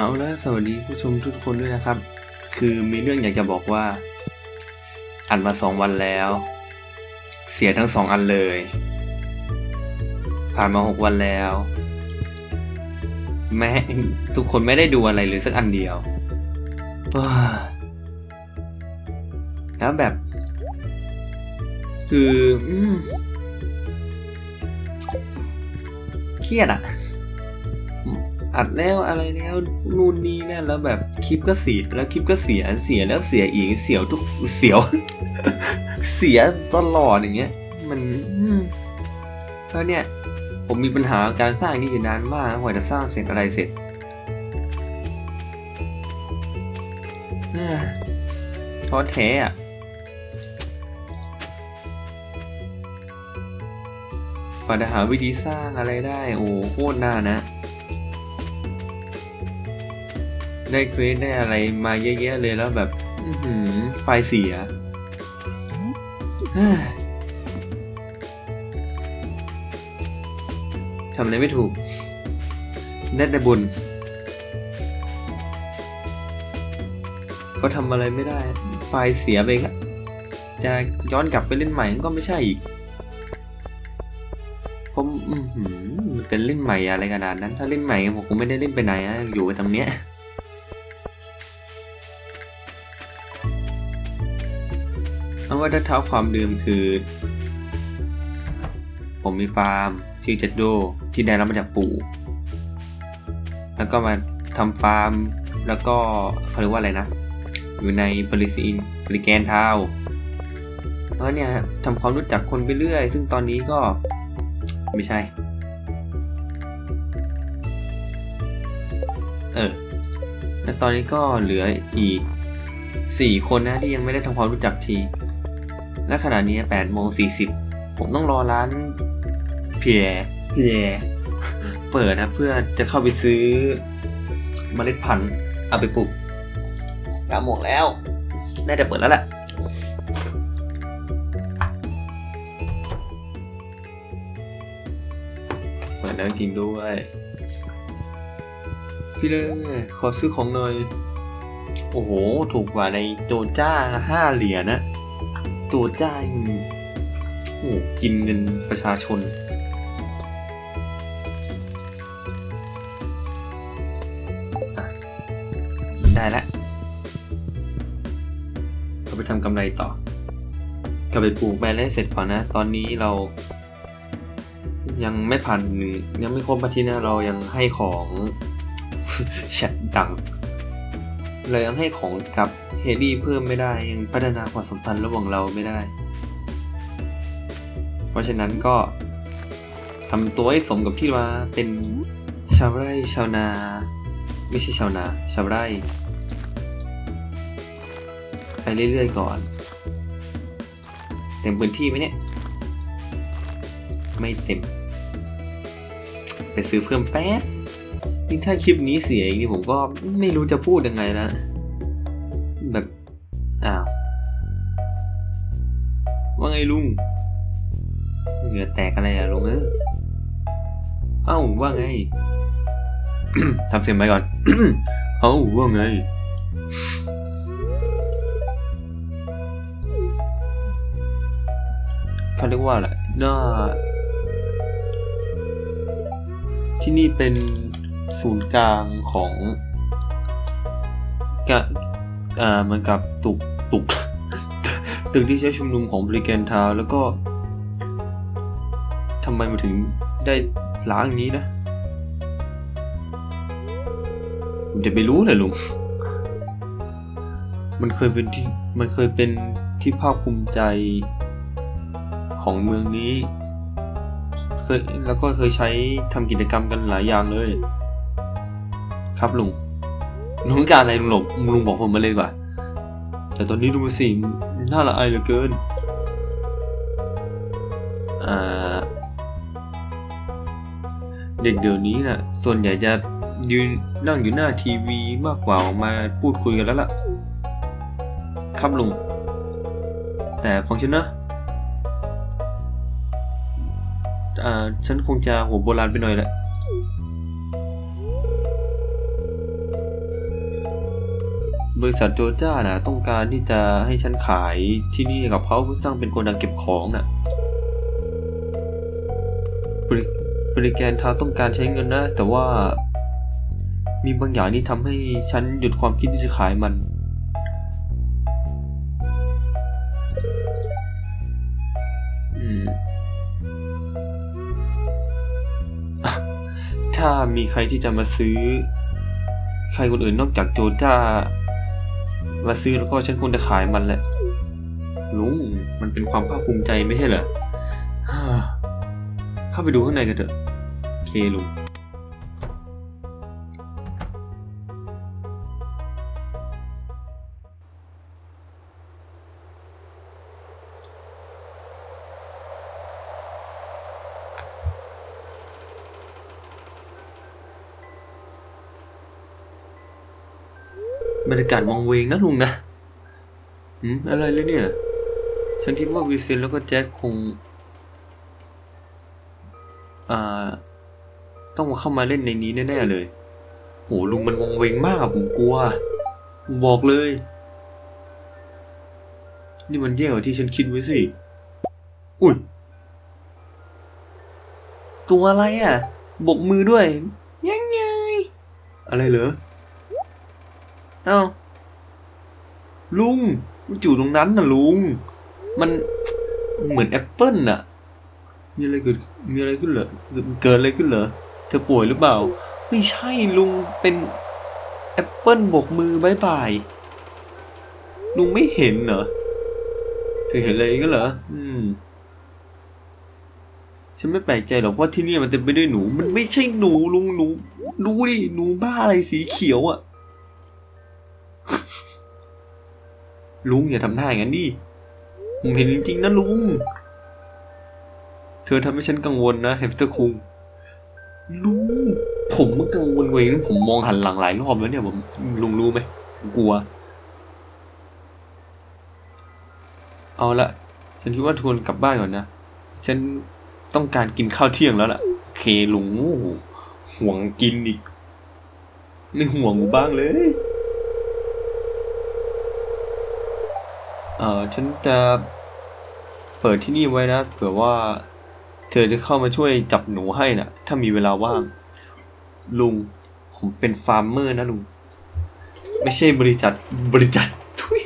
เอาละสวัสดีผู้ชมทุกคนด้วยนะครับ คือมีเรื่องอยากจะบอกว่า อัดมาสองวันแล้ว เสียทั้งสองอันเลย ผ่านมาหกวันแล้วแม้ทุกคนไม่ได้ดูอะไรเลยสักอันเดียวแล้วแบบ คือเครียดอะ อัดแล้วอะไรแล้วนู่นนี่นั่นแล้วแบบคลิปก็เสียแล้วคลิปก็เสียเสียแล้วเสียอีกเสียวทุกเสียว เสียตลอดอย่างเงี้ย มันแล้วเนี่ย ผมมีปัญหาการสร้างนี่อยู่นานมากกว่าจะสร้างเสร็จอะไรเสร็จท้อแท้อะกว่าจะหาวิธีสร้างอะไรได้ โอ้โคตรนานะ ได้เควสได้อะไรมาเยอะแยะเลยแล้วแบบอื้อหือไฟเสียทำอะไรไม่ถูกได้แต่บุญก็ทำอะไรไม่ได้ ไฟเสียไปครับจะย้อนกลับไปเล่นใหม่ก็ไม่ใช่อีกผมอื้มันเป็นเล่นใหม่อะไรขนาดนั้น ถ้าเล่นใหม่ผมคงไม่ได้เล่นไปไหนอะอยู่กันตรงเนี้ย ว่าถ้าเท้าความเดิมคือ ผมมีฟาร์มชื่อเจ็ดโดที่ได้รับมาจากปู่ แล้วก็มาทำฟาร์ม แล้วก็เขาเรียกว่าอะไรนะ อยู่ในบริซีนบริแกนเทาแล้วเนี่ยทำความรู้จักคนไปเรื่อย ซึ่งตอนนี้ก็ไม่ใช่ เออ แล้วตอนนี้ก็เหลืออีกสี่คนนะที่ยังไม่ได้ทำความรู้จักที และขณะนี้8โมง40 ผมต้องรอร้านเพียเพียเปิดนะเพื่อจะเข้าไปซื้อเมล็ดพันธุ์เอาไปปลูกกาโมงแล้ว น่าจะเปิดแล้วแหละเปิดแล้วจริงด้วย พี่เล่ขอซื้อของหน่อย โอ้โห ถูกกว่าในโจจ้าห้าเหรียญนะ โจจ้ายโอ้โหกินเงินประชาชน ได้แล้วก็ไปทำกำไรต่อก็ไปปลูกไปแล้วให้เสร็จก่อนนะ ตอนนี้เรา ยังไม่ผ่านหนึ่งยังไม่ครบอาทิตย์นะเรายังให้ของแชทดังเรายังให้ของกับ เฮดี้เพิ่มไม่ได้ยังพัฒนาความสัมพันธ์ระหว่างเราไม่ได้ เพราะฉะนั้นก็ทำตัวให้สมกับที่ว่าเป็นชาวไร่ชาวนา ไม่ใช่ชาวนา ชาวไร่ไปเรื่อยๆก่อน เต็มพื้นที่ไหมเนี่ย ไม่เต็ม ไปซื้อเพิ่มแป๊บนี่ถ้าคลิปนี้เสียอีกนี่ผมก็ไม่รู้จะพูดยังไงนะแบบ ว่าไง ทำเสียงไปก่อนเอ้าว่าไง เขาเรียกว่าอะไรน่า ที่นี่เป็นศูนย์กลางของกะอ่าเหมือนกับตุกตุก ตึกที่ใช้ชุมนุมของบริแกนทาวน์แล้วก็ทำไมมาถึงได้ ล้างอย่างนี้นะผมจะไปรู้เลยลุง มันเคยเป็นที่ มันเคยเป็นที่ภาคภูมิใจของเมืองนี้ เคยแล้วก็เคยใช้ทำกิจกรรมกันหลายอย่างเลย ครับลุงลุงต้องการอะไรลุงหลบลุงบอกผมมาเลยกว่า แต่ตอนนี้ดูมันสิน่าละอายเหลือเกิน เด็กเดี๋ยวนี้น่ะ ส่วนใหญ่จะยืนนั่งอยู่หน้าทีวีมากกว่าออกมาพูดคุยกันแล้วล่ะ ครับลุง แต่ฟังฉันนะอ่าฉันคงจะหัวโบราณไปหน่อยแหละ บริษัทโจจ้านะต้องการที่จะให้ฉันขายที่นี่กับเขาเพื่อสร้างเป็นโกดังเก็บของน่ะ บริการทาต้องการใช้เงินนะ แต่ว่า มีบางอย่างที่ทำให้ฉันหยุดความคิดที่จะขายมันอืมถ้ามีใครที่จะมาซื้อ ใครคนอื่นนอกจากโจจ้า มาซื้อแล้วก็ฉันควรจะขายมันแหละลุงมันเป็นความภาคภูมิใจไม่ใช่เหรอ เข้าไปดูข้างในกันเถอะ เคลุงบรรยากาศวังเวงนะลุงนะ อืม อะไรเลยเนี่ย ฉันคิดว่าวิเซนแล้วก็แจ็คคง อ่าต้องมาเข้ามาเล่นในนี้แน่ๆเลย โหลุงมันวงเวงมากอะผมกลัว บอกเลย นี่มันแย่กว่าที่ฉันคิดไว้สิ อุ้ย ตัวอะไรอะบกมือด้วย ยังไง อะไรเหรอ เอ้า ลุงมันอยู่ตรงนั้นน่ะลุง มันเหมือนแอปเปิลน่ะ มีอะไรเกิดมีอะไรขึ้นเหรอเกิดอะไรขึ้นเหรอเธอป่วยหรือเปล่า ไม่ใช่ลุงเป็นแอปเปิลบกมือบายบายลุงไม่เห็นเหรอเธอเห็นอะไรกันเหรออืมฉันไม่แปลกใจหรอกว่าที่นี่มันเต็มไปด้วยหนู มันไม่ใช่หนูลุงหนูดูดิหนูบ้าอะไรสีเขียวอะลุงอย่าทำหน้าอย่างนั้นดิผมเห็นจริงๆนะลุง เธอทำให้ฉันกังวลนะแฮมสเตอร์คุงลุงผมก็กังวลเองผมมองหันหลังหลายรอบแล้วเนี่ยผมลุงรู้ไหมกลัว เอาละฉันคิดว่าทวนกลับบ้านก่อนนะ ฉันต้องการกินข้าวเที่ยงแล้วล่ะ เคลุงห่วงกินอีกไม่ห่วงกูบ้างเลย เอ่อฉันจะเปิดที่นี่ไว้นะเผื่อว่า อจะเข้ามาช่วยจับหนูให้นะ่ะ ถ้ามีเวลาว่าง ลุง ผมเป็นฟาร์มเมอร์นะลุง ไม่ใช่บริษัทบริษัททุย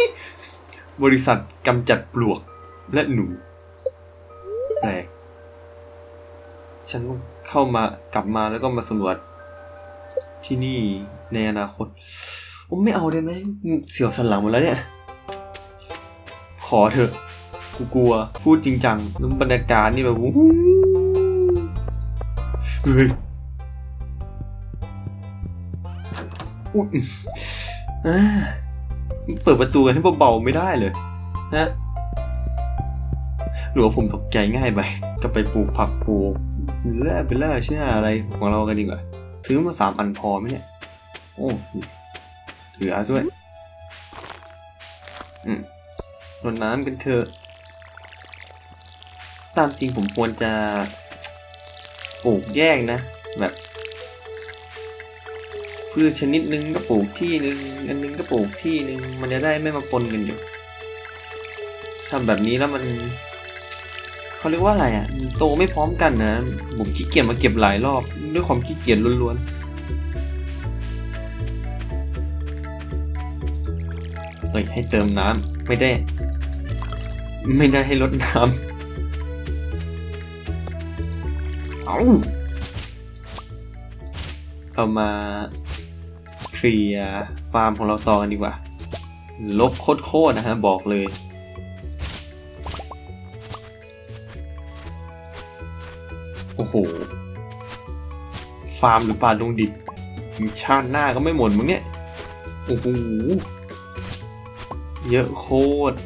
บริษัทกำจัดปลวกและหนู แปลก ฉันเข้ามากลับมาแล้วก็มาสำรวจที่นี่ในอนาคตโอ้ไม่เอาได้ไหมเสียวสันหลังหมดแล้วเนี่ย ขอเถอะ กูกลัว พูดจริงจังแล้วบรรยากาศนี่แบบวู้ฮู้เฮ้ยอุ๊ยเปิดประตูกันให้เบาๆไม่ได้เลยนะหรือว่าผมตกใจง่ายไปก็ไปปลูกผักปลูกแร่เป็นแร่เชื่ออะไรของเรากันดีกว่าซื้อมาสามอันพอไหมเนี่ยโอ้เหลือด้วยอืมรดน้ำกันเถอะ ตามจริงผมควรจะปลูกแยกนะ แบบพืชชนิดนึงก็ปลูกที่นึงอันนึงก็ปลูกที่นึงมันจะได้ไม่มาปนกันอยู่ทำแบบนี้แล้วมันเขาเรียกว่าอะไรอะโตไม่พร้อมกันนะผมขี้เกียจมาเก็บหลายรอบ ด้วยความขี้เกียจล้วนๆเฮ้ยให้เติมน้ำไม่ได้ ไม่ได้ให้ลดน้ำ เอาเรามาเคลียร์ฟาร์มของเราต่อกันดีกว่า ลบโคตรๆนะฮะ บอกเลย โอ้โห ฟาร์มหรือป่าดงดิบชาติหน้าก็ไม่หมดมึงเนี่ย โอ้โห เยอะโคตร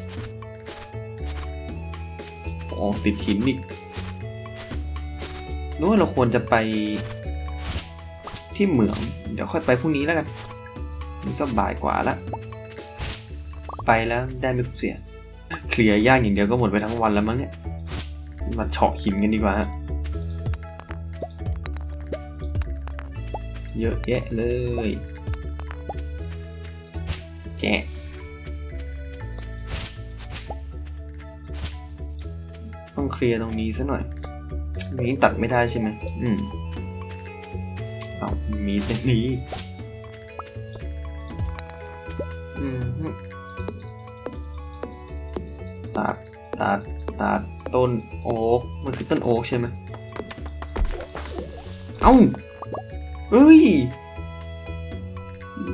อ๋อ ติดหินอีก นึกว่าเราควรจะไปที่เหมือง เดี๋ยวค่อยไปพรุ่งนี้แล้วกัน มันก็บ่ายกว่าละ ไปแล้วได้ไม่เสีย เคลียร์ยางอย่างเดียวก็หมดไปทั้งวันแล้วมั้งเนี่ย มาเฉาะหินกันดีกว่าฮะเยอะแยะเลยแกะต้องเคลียร์ตรงนี้ซะหน่อย นี้ตัดไม่ได้ใช่ไหมอืมเอามีแต่นี้ อืมตัดตัดตัดต้นโอ๊กมันคือต้นโอ๊กใช่ไหมเอ้าเฮ้ย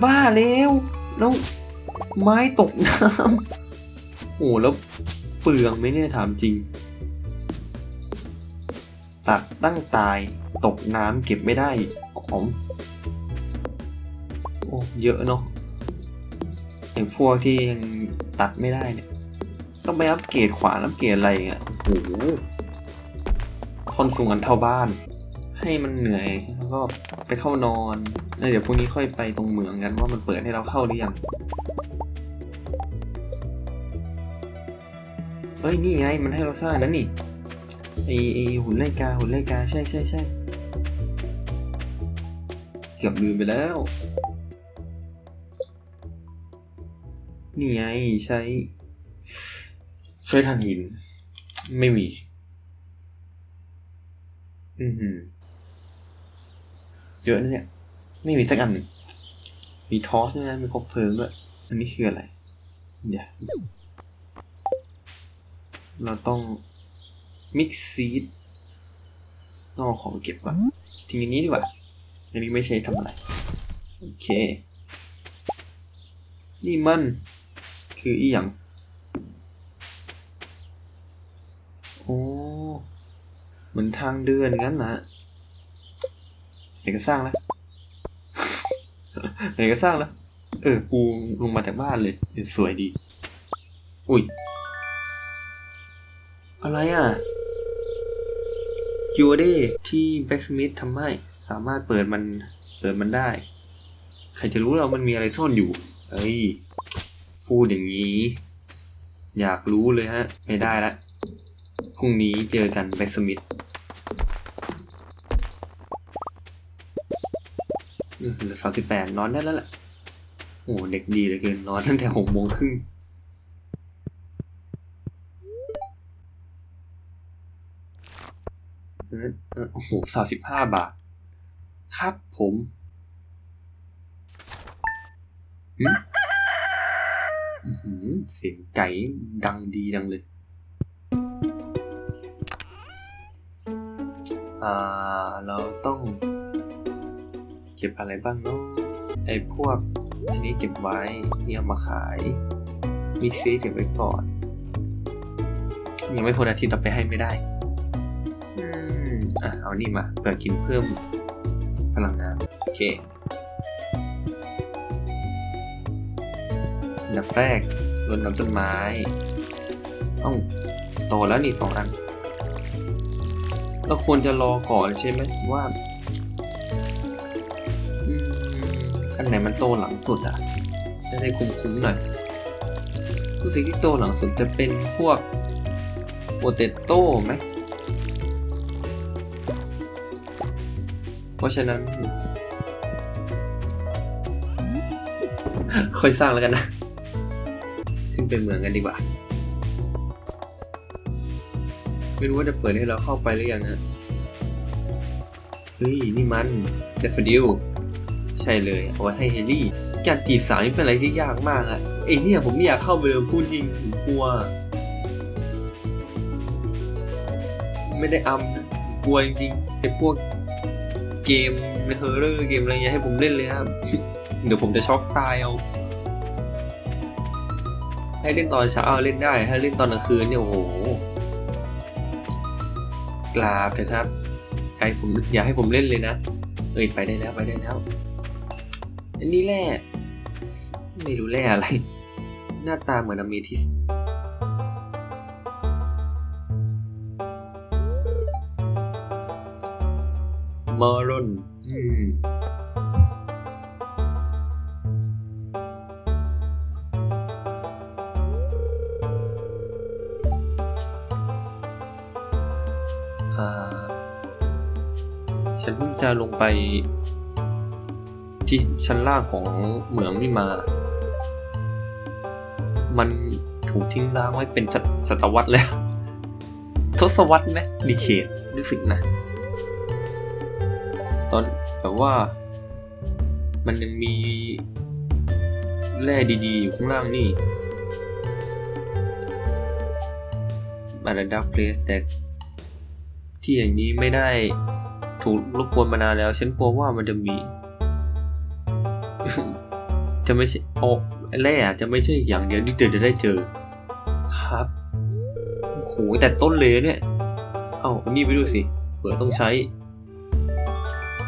บ้าแล้วแล้วไม้ตกน้ำโอ้แล้วเปลืองไหมเนี่ยถามจริง ตัดตั้งตาย ตกน้ำเก็บไม่ได้ของโอ้เยอะเนาะอย่างพวกที่ยังตัดไม่ได้เนี่ย ต้องไปอัปเกรดขวานอัปเกรดอะไรอะโอ้โหทนสูงกันเท่าบ้าน ให้มันเหนื่อยแล้วก็ไปเข้านอนแล้วเดี๋ยวพรุ่งนี้ค่อยไปตรงเหมืองกันว่ามันเปิดให้เราเข้าหรือยังเอ้ยนี่ไงมันให้เราสร้างนั้นนี่ ไอไอหุ่นไล่กาหุ่นไล่กาใช่ใช่ใช่เกือบลืมไปแล้ว นี่ไงใช้ ใช้ทางหิน ไม่มี อือหือเยอะนะเนี่ย ไม่มีสักอันหนึ่งมีทอสด้วยนะ มีคบเพลิงด้วย อันนี้คืออะไร เดี๋ยว เราต้อง mix seed ต้องเอาของไปเก็บก่อนทิ้งอันนี้ดีกว่าอันนี้ไม่ใช่ทำอะไร โอเค นี่มัน คืออีหยังโอ้เหมือนทางเดินงั้นนะไหนก็สร้างแล้วไหนก็สร้างแล้ว เออ ปูลงมาจากบ้านเลยเออสวยดี อุ้ย อะไรอะ ยูเดที่แบ็กสมิธทำให้ สามารถเปิดมัน เปิดมันได้ ใครจะรู้เรามันมีอะไรซ่อนอยู่ เอ้ย พูดอย่างนี้ อยากรู้เลยฮะ ไม่ได้ละพรุ่งนี้เจอกันแบ็กสมิธเหลือสามสิบแปดนอนได้แล้วแหละโอ้เด็กดีเหลือเกินนอนตั้งแต่หกโมงครึ่ง เออเออ โหสามสิบห้าบาท ครับผมเสียงไก่ดังดีดังเลย อ่า เราต้อง เก็บอะไรบ้างเนาะ ไอ้พวก อันนี้เก็บไว้ นี่เอามาขาย มีซีเก็บไว้ก่อน ยังไม่พ้นอาทิตย์ต่อไปให้ไม่ได้ อะเอานี่มาเพื่อกินเพิ่มพลังงานโอเคดับแรกรดน้ำต้นไม้ต้องโตแล้วนี่สองอันเราควรจะรอก่อนใช่ไหมว่าอันไหนมันโตหลังสุดอะ จะได้คุ้มๆหน่อยรู้สึกที่โตหลังสุดจะเป็นพวกโปเตโต้ไหม ราะฉะนั้น ค่อยสร้างแล้วกันนะ ขึ้นเป็นเมืองกันดีกว่า ไม่รู้ว่าจะเปิดให้เราเข้าไปหรือยังนะเฮ้ย นี่มันเดฟดิลใช่เลยเอาไว้ให้เฮลี่การจีบสาวนี่เป็นอะไรที่ยากมากอะไอเนี่ยผมไม่อยากเข้าไปเลยพูดจริงผมกลัว ไม่ได้อำนะกลัวจริงๆไอพวก เกมเฮอร์เรอร์เกมอะไรเงี้ยให้ผมเล่นเลยครับ เดี๋ยวผมจะช็อกตายเอาให้เล่นตอนเช้าเล่นได้ถ้าเล่นตอนกลางคืนเนี่ยโอ้โหกราบเถอะครับใครผมอย่าให้ผมเล่นเลยนะเอ้ยไปได้แล้วไปได้แล้ว อันนี้แร่ไม่รู้แร่อะไร หน้าตาเหมือนอเมทิส มารอนอืมอ่าฉันเพิ่งจะลงไป ที่ชั้นล่างของเหมืองนี่มา มันถูกทิ้งร้างไว้เป็นศตวรรษแล้ว ทศวรรษไหมดีเคดรู้สึกนะ แต่ว่ามันยังมีแร่ดีๆ อยู่ข้างล่างนี่มาดดักเพลสแต่ที่อย่างนี้ไม่ได้ถูกรบกวนมานานแล้ว ฉันกลัวว่ามันจะมี จะไม่ใช่โอ้แร่จะไม่ใช่อย่างเดียวที่เธอจะได้เจอ ครับโหแต่ต้นเลยเนี่ย เอาอันนี้ไปดูสิ เผื่อต้องใช้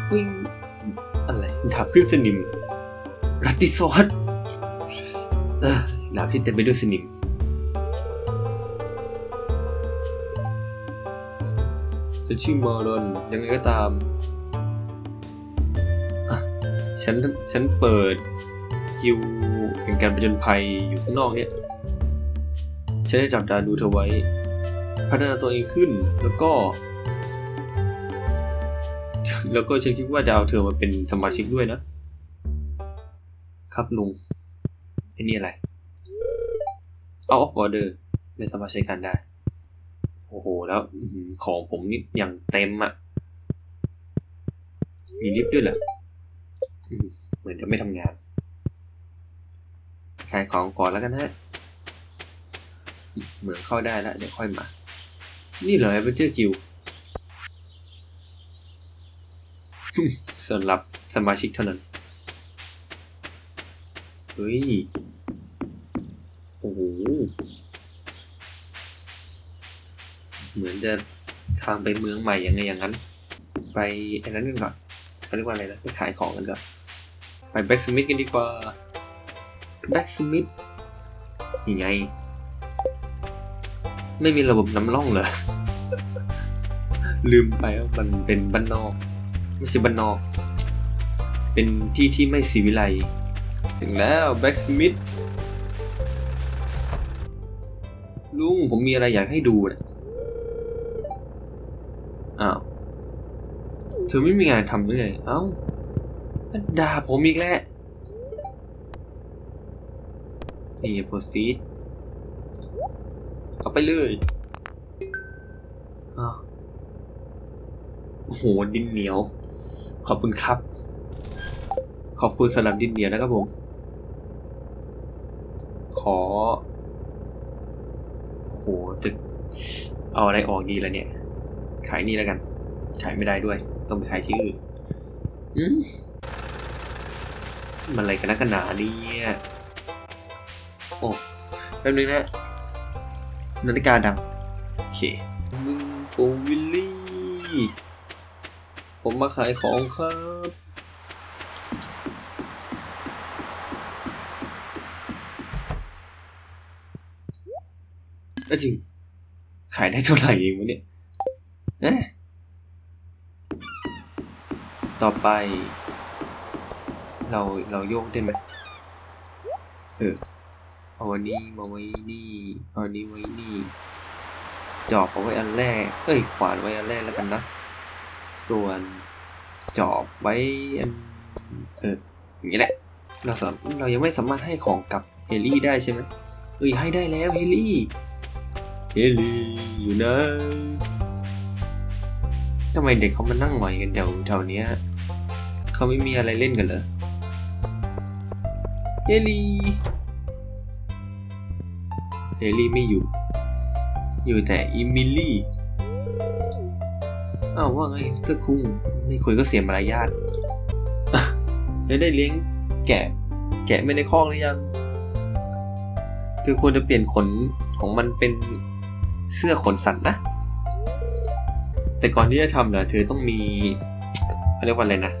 เฮ้ยอะไร ดาบขึ้นสนิม รัตติสวัสดเออดาบที่เต็มไปด้วยสนิม ฉันชื่อมารอนยังไงก็ตาม ฉันฉันเปิดกิวเป็นการประจนภัยอยู่ข้างนอกเนี่ย ฉันได้จับตาดูเธอไว้ พัฒนาตัวเองขึ้นแล้วก็ แล้วก็ฉันคิดว่าจะเอาเธอมาเป็นสมาชิกด้วยนะ ครับลุงไอ้นี่อะไร out of order ไม่สามารถใช้การได้ โอ้โห แล้วของผมนี่อย่างเต็มอะ่ะ มีลิฟต์ด้วยเหรอเหมือนจะไม่ทำงาน ขายของก่อนแล้วกันนะเหมือนเข้าได้แล้วเดี๋ยวค่อยมา นี่เหรอ Adventure Guild สำหรับสมาชิกเท่านั้น เฮ้ย โอ้โห เหมือนจะทางไปเมืองใหม่ยังไงอย่างนั้น ไปอันนั้นกันก่อนเขาเรียกว่าอะไรนะไปขายของกันก่อน ไปแบ็กสมิธกันดีกว่าแบ็กสมิธยังไง ไม่มีระบบน้ำล่องเหรอ ลืมไปว่ามันเป็นบ้านนอก ไม่ใช่บ้านนอก เป็นที่ที่ไม่สีวิไลถึงแล้วแบ็กสมิธลุงผมมีอะไรอยากให้ดูนะอ้าว เธอไม่มีงานทำหรือไงเอ้าด่าผมอีกแล้วนี่โปรซีดเอาไปเลยอ้าวโอ้โหดินเหนียว ขอบคุณครับ ขอบคุณสำหรับดินเหนียวนะครับผม ขอโอ้โหจะเอาอะไรออกดีล่ะเนี่ย ขายนี่แล้วกัน ขายไม่ได้ด้วย ต้องไปขายที่อื่นอืมมันอะไรกันนักกันหนาเนี่ยโอ้แป๊บนึงนะนาฬิกาดัง โอเคมึงโปวิลลี่ ผมมาขายของครับ ก็จริง ขายได้เท่าไหร่เองวะเนี่ยเอ๊ะต่อไป เราเราโยกได้ไหมเออเอาอันนี้มาไว้นี่เอาอันนี้ไว้นี่ จอบเอาไว้อันแรก เอ้ยขวานไว้อันแรกแล้วกันนะ ส่วนจอบไว้เอออย่างนี้แหละเราสามเรายังไม่สามารถให้ของกับเฮลี่ได้ใช่ไหมเอ้ยให้ได้แล้วเฮลี่เฮลี่อยู่นะทำไมเด็กเขามานั่งหอยกันแถวแถวนี้เขาไม่มีอะไรเล่นกันเหรอเฮลี่เฮลี่ไม่อยู่ อยู่แต่อิมิลี่ อ้าวว่าไงเธอคุงไม่คุยก็เสียมารยาทเธอได้เลี้ยงแกะ แกะไม่ในคอกหรือยังเธอควรจะเปลี่ยนขนของมันเป็นเสื้อขนสัตว์นะ แต่ก่อนที่จะทำเนี่ยเธอต้องมีเขาเรียกว่าอะไรนะ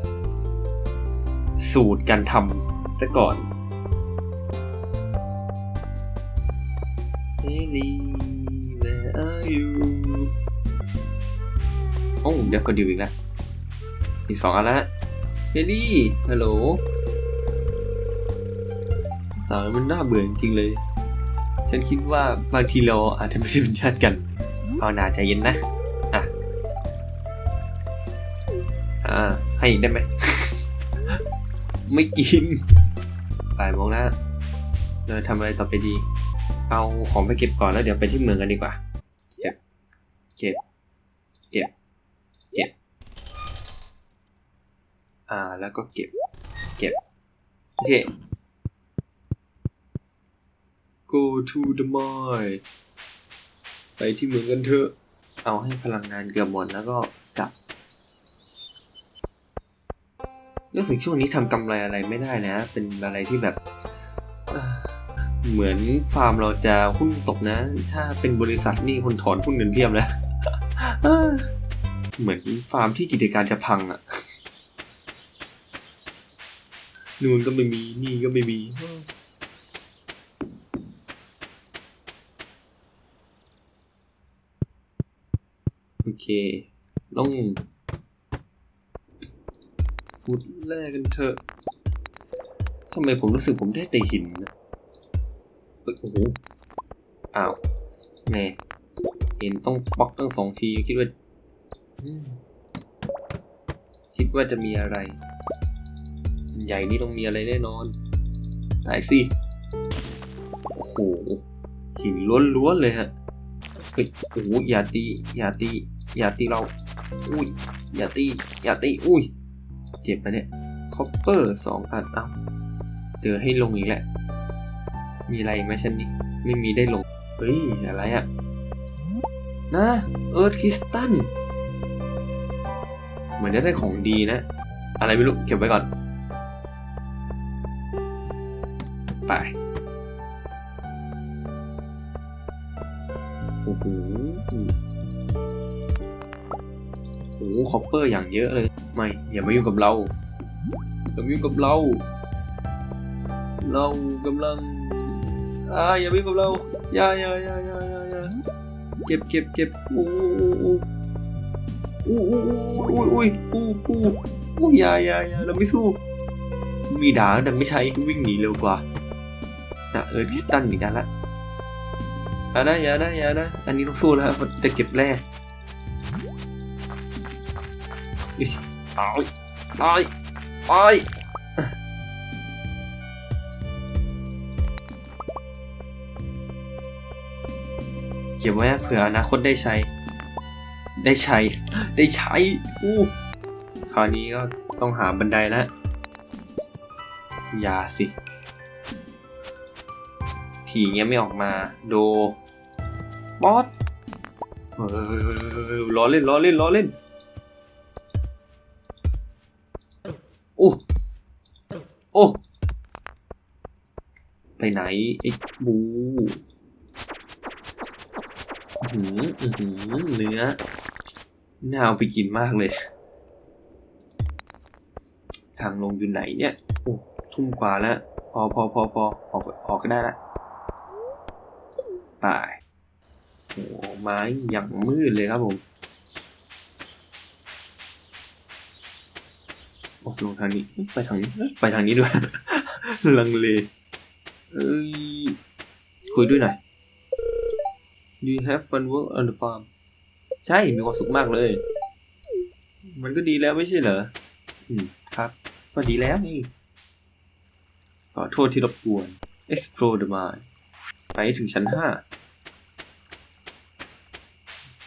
สูตรการทำซะก่อน Haley where are you อ้เดี๋ยวก็ดิวอีกแล้วมีสองอันแล้วเฮลี่ฮัลโหลสาวมันน่าเบื่อจริงเลย ฉันคิดว่าบางทีเราอาจจะไม่ได้เป็นญาติกันเอาหนาใจเย็นนะ อะ อ่า ให้อีกได้ไหม ไม่กินบ่ายโมงแล้วเราทำอะไรต่อไปดี เอาของไปเก็บก่อนแล้วเดี๋ยวไปที่เมืองกันดีกว่า เก็บ เก็บ เก็บ เก็บ อ่า แล้วก็เก็บ เก็บ โอเค go to the mine ไปที่เมืองกันเถอะ เอาให้พลังงานเกือบหมดแล้วก็กลับรู้สึกช่วงนี้ทำกำไรอะไรไม่ได้นะ เป็นอะไรที่แบบเหมือนฟาร์มเราจะหุ้นตกนะ ถ้าเป็นบริษัทนี่คนถอนหุ้นเงินเพียบแล้วเออเหมือนฟาร์มที่กิจการจะพังอะ นู่นก็ไม่มีนี่ก็ไม่มีโอเคลงขุดแร่กันเถอะทำไมผมรู้สึกผมได้แต่หินนะโอ้โหอ้าวแน่เห็นต้องบล็อกตั้งสองทีคิดว่าคิดว่าจะมีอะไร ใหญ่นี่ต้องมีอะไรแน่นอนไหนสิโอ้โหหินล้วนๆเลยฮะเฮ้ยโอ้โหอย่าตีอย่าตีอย่าตีเรา อุ้ยอย่าตีอย่าตีอุ้ยเจ็บไปเนี่ยคอปเปอร์สองอันเอ้าเจอให้ลงอีกแหละ มีอะไรอีกไหมชั้นนี้ ไม่มีได้ลง เฮ้ย อะไรอะนะเอิร์ธคริสตันเหมือนจะได้ของดีนะ อะไรไม่รู้ เก็บไว้ก่อน ไปโอ้โหโอ้โหคอปเปอร์อย่างเยอะเลย ไม่อย่ามายุ่งกับเราอย่ามายุ่งกับเรา เรากำลังอ่าอย่ามายุ่งกับเราอย่าอย่าอย่าอย่าอย่าอย่าเก็บเก็บเก็บอู้อู้อู้อู้อู้อู้อู้อู้อู้อู้ยายายาเราไม่สู้ มีดาบแต่ไม่ใช้วิ่งหนีเร็วกว่า น่ะเออคริสตันหนีได้ละอย่านะอย่านะอย่านะอันนี้ต้องสู้แล้วครับจะเก็บแร่อิ๊ยตายตายตายเก็บไว้นะเผื่ออนาคตได้ใช้ ได้ใช้ ได้ใช้อู้คราวนี้ก็ต้องหาบันไดแล้วอย่าสิ ทีเงี้ยไม่ออกมาโดบอสล้อเล่นล้อเล่นล้อเล่นโอ้โอ้ไปไหนไอ้บูอื้อหืออื้อหือเนื้อน่าเอาไปกินมากเลย ทางลงอยู่ไหนเนี่ย โอ้ ทุ่มกว่าแล้ว พอพอพอพอออกออกก็ได้ละ ตายโอ้ไม้อย่างมืดเลยครับผมโอ้ลงทางนี้ไปทางนี้ไปทางนี้ด้วยลังเลเอ้ยคุยด้วยหน่อย you have fun work on the farm ใช่ มีความสุขมากเลย มันก็ดีแล้วไม่ใช่เหรอ อืม ครับ ก็ดีแล้วนี่ขอโทษที่รบกวน Explore the mine ไปถึงชั้นห้า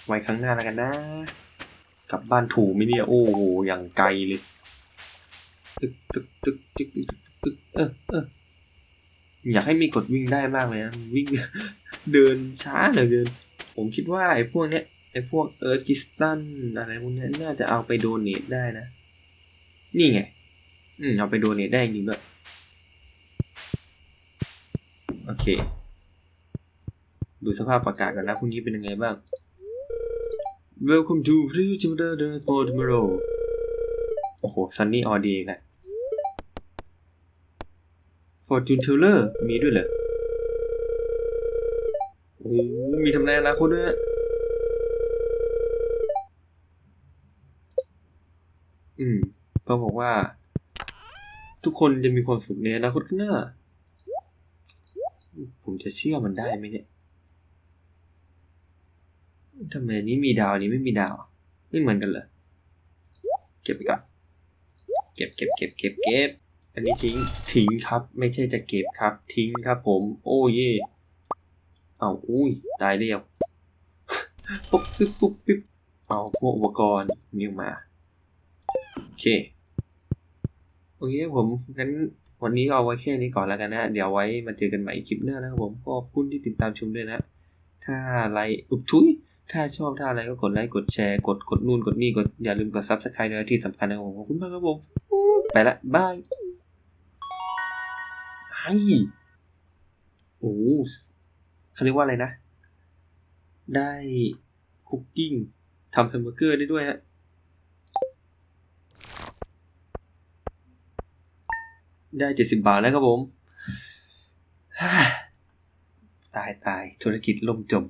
ไว้ครั้งหน้าแล้วกันนะ กลับบ้านถูกไหมเนี่ยโอ้โหอย่างไกลเลยตึกตึกตึกตึกตึกตึกเออเอออยากให้มีกดวิ่งได้มากเลยนะวิ่งเดินช้าเหลือเกินผมคิดว่าไอ้พวกเนี้ยไอ้พวกเอิร์ธกิสตันอะไรพวกนี้น่าจะเอาไปโดเนทได้นะ นี่ไง อืมเอาไปโดเนทได้จริงด้วยโอเค ดูสภาพอากาศกันนะพรุ่งนี้เป็นยังไงบ้าง Welcome to Future the for tomorrow โอ้โห Sunny all day แหละ Fortune Teller มีด้วยเหรอ โอ้มีทำนายอนาคตด้วยอืมเขาบอกว่า ทุกคนจะมีความสุขในอนาคตข้างหน้า ผมจะเชื่อมันได้ไหมเนี่ย ทำไมนี้มีดาวนี้ไม่มีดาว ไม่เหมือนกันเหรอเก็บไปก่อน เก็บเก็บเก็บเก็บเก็บ อันนี้ทิ้ง ทิ้งครับ ไม่ใช่จะเก็บครับ ทิ้งครับผม โอ้เย่เอาอุ้ย ตายเรียวปุ๊บปิ๊บปุ๊บปิ๊บเอาพวกอุปกรณ์นี่มา โอเค โอเคผมงั้นวันนี้เอาไว้แค่นี้ก่อนแล้วกันนะ เดี๋ยวไว้มาเจอกันใหม่คลิปหน้านะครับผม ขอบคุณที่ติดตามชมด้วยนะ ถ้าไลค์อุบชุย ถ้าชอบถ้าอะไรก็กดไลค์กดแชร์กดกดนู่นกดนี่กดอย่าลืมกด subscribe ด้วยที่สำคัญนะครับผมขอบคุณมากครับผม ไปละบายไอ้โอ้เขาเรียกว่าอะไรนะ ได้คุกกิ้งทำแฮมเบอร์เกอร์ได้ด้วยฮะได้เจ็ดสิบบาทแล้วครับผม ตายตายธุรกิจล่มจม